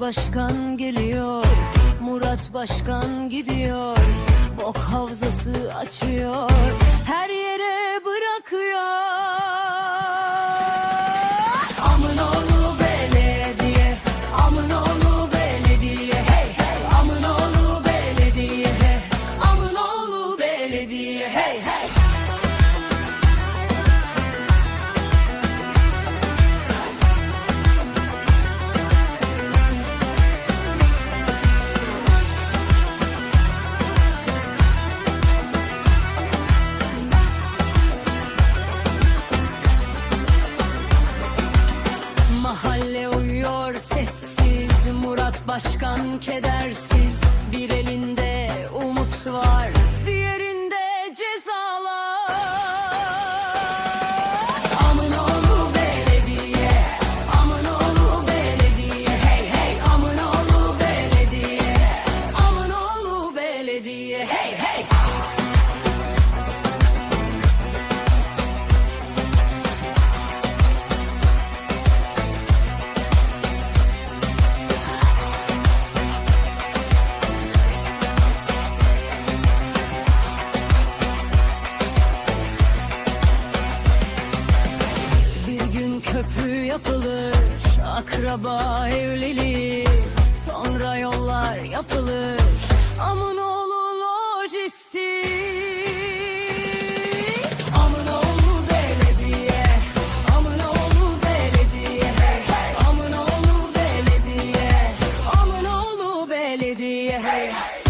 Başkan geliyor, Murat Başkan gidiyor. Bok havzası açıyor, her Başkan kedersiz Bir elinde umut var köprü yapılır, akraba evlilik, sonra yollar yapılır. Amınoğlu lojistik. Amınoğlu belediye, Amınoğlu belediye, hey hey. Amınoğlu belediye, Amınoğlu belediye, hey hey.